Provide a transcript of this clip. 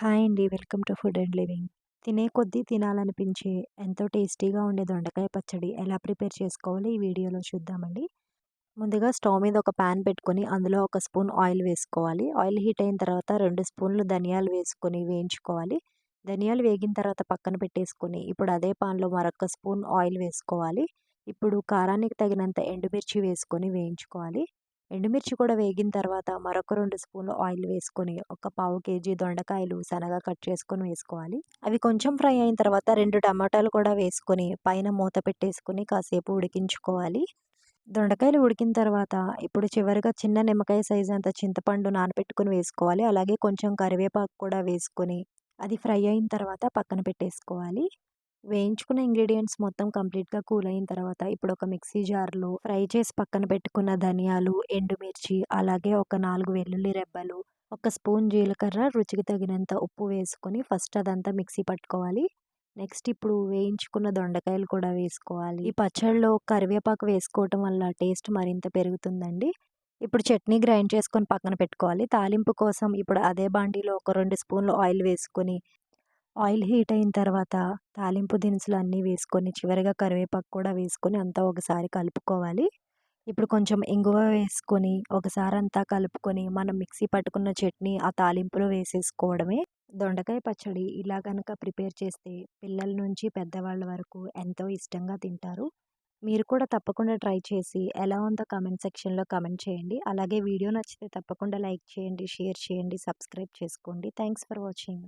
Hi అండి. Welcome to food and living. తినే కొద్దీ తినాలనిపించే ఎంతో టేస్టీగా ఉండే దొండకాయ పచ్చడి ఎలా ప్రిపేర్ చేసుకోవాలో ఈ వీడియోలో చూద్దామండి. ముందుగా స్టవ్ మీద ఒక ప్యాన్ పెట్టుకొని అందులో ఒక స్పూన్ ఆయిల్ వేసుకోవాలి. ఆయిల్ హీట్ అయిన తర్వాత రెండు స్పూన్లు ధనియాలు వేసుకొని వేయించుకోవాలి. ధనియాలు వేగిన తర్వాత పక్కన పెట్టేసుకొని ఇప్పుడు అదే పాన్లో మరొక స్పూన్ ఆయిల్ వేసుకోవాలి. ఇప్పుడు కారానికి తగినంత ఎండుమిర్చి వేసుకొని వేయించుకోవాలి. ఎండుమిర్చి కూడా వేగిన తర్వాత మరొక రెండు స్పూన్లు ఆయిల్ వేసుకొని ఒక పావు కేజీ దొండకాయలు సన్నగా కట్ చేసుకొని వేసుకోవాలి. అవి కొంచెం ఫ్రై అయిన తర్వాత రెండు టమాటాలు కూడా వేసుకొని పైన మూత పెట్టేసుకొని కాసేపు ఉడికించుకోవాలి. దొండకాయలు ఉడికిన తర్వాత ఇప్పుడు చివరిగా చిన్న నిమ్మకాయ సైజ్ అంత చింతపండు నానబెట్టుకుని వేసుకోవాలి. అలాగే కొంచెం కరివేపాకు కూడా వేసుకొని అది ఫ్రై అయిన తర్వాత పక్కన పెట్టేసుకోవాలి. వేయించుకున్న ఇంగ్రీడియంట్స్ మొత్తం కంప్లీట్గా కూల్ అయిన తర్వాత ఇప్పుడు ఒక మిక్సీ జార్లో ఫ్రై చేసి పక్కన పెట్టుకున్న ధనియాలు ఎండుమిర్చి అలాగే ఒక నాలుగు వెల్లుల్లి రెబ్బలు ఒక స్పూన్ జీలకర్ర రుచికి తగినంత ఉప్పు వేసుకొని ఫస్ట్ అదంతా మిక్సీ పట్టుకోవాలి. నెక్స్ట్ ఇప్పుడు వేయించుకున్న దొండకాయలు కూడా వేసుకోవాలి. ఈ పచ్చడిలో కరివేపాకు వేసుకోవటం వల్ల టేస్ట్ మరింత పెరుగుతుందండి. ఇప్పుడు చట్నీ గ్రైండ్ చేసుకొని పక్కన పెట్టుకోవాలి. తాలింపు కోసం ఇప్పుడు అదే బాండీలో ఒక రెండు స్పూన్లు ఆయిల్ వేసుకొని ఆయిల్ హీట్ అయిన తర్వాత తాలింపు దినుసులు అన్నీ వేసుకొని చివరిగా కరివేపాకు కూడా వేసుకొని అంతా ఒకసారి కలుపుకోవాలి. ఇప్పుడు కొంచెం ఇంగువ వేసుకొని ఒకసారి అంతా కలుపుకొని మనం మిక్సీ పట్టుకున్న చట్నీ ఆ తాలింపులో వేసేసుకోవడమే. దొండకాయ పచ్చడి ఇలా కనుక ప్రిపేర్ చేస్తే పిల్లల నుంచి పెద్దవాళ్ళ వరకు ఎంతో ఇష్టంగా తింటారు. మీరు కూడా తప్పకుండా ట్రై చేసి ఎలా ఉందో కమెంట్ సెక్షన్లో కమెంట్ చేయండి. అలాగే వీడియో నచ్చితే తప్పకుండా లైక్ చేయండి షేర్ చేయండి సబ్స్క్రైబ్ చేసుకోండి. Thanks for watching.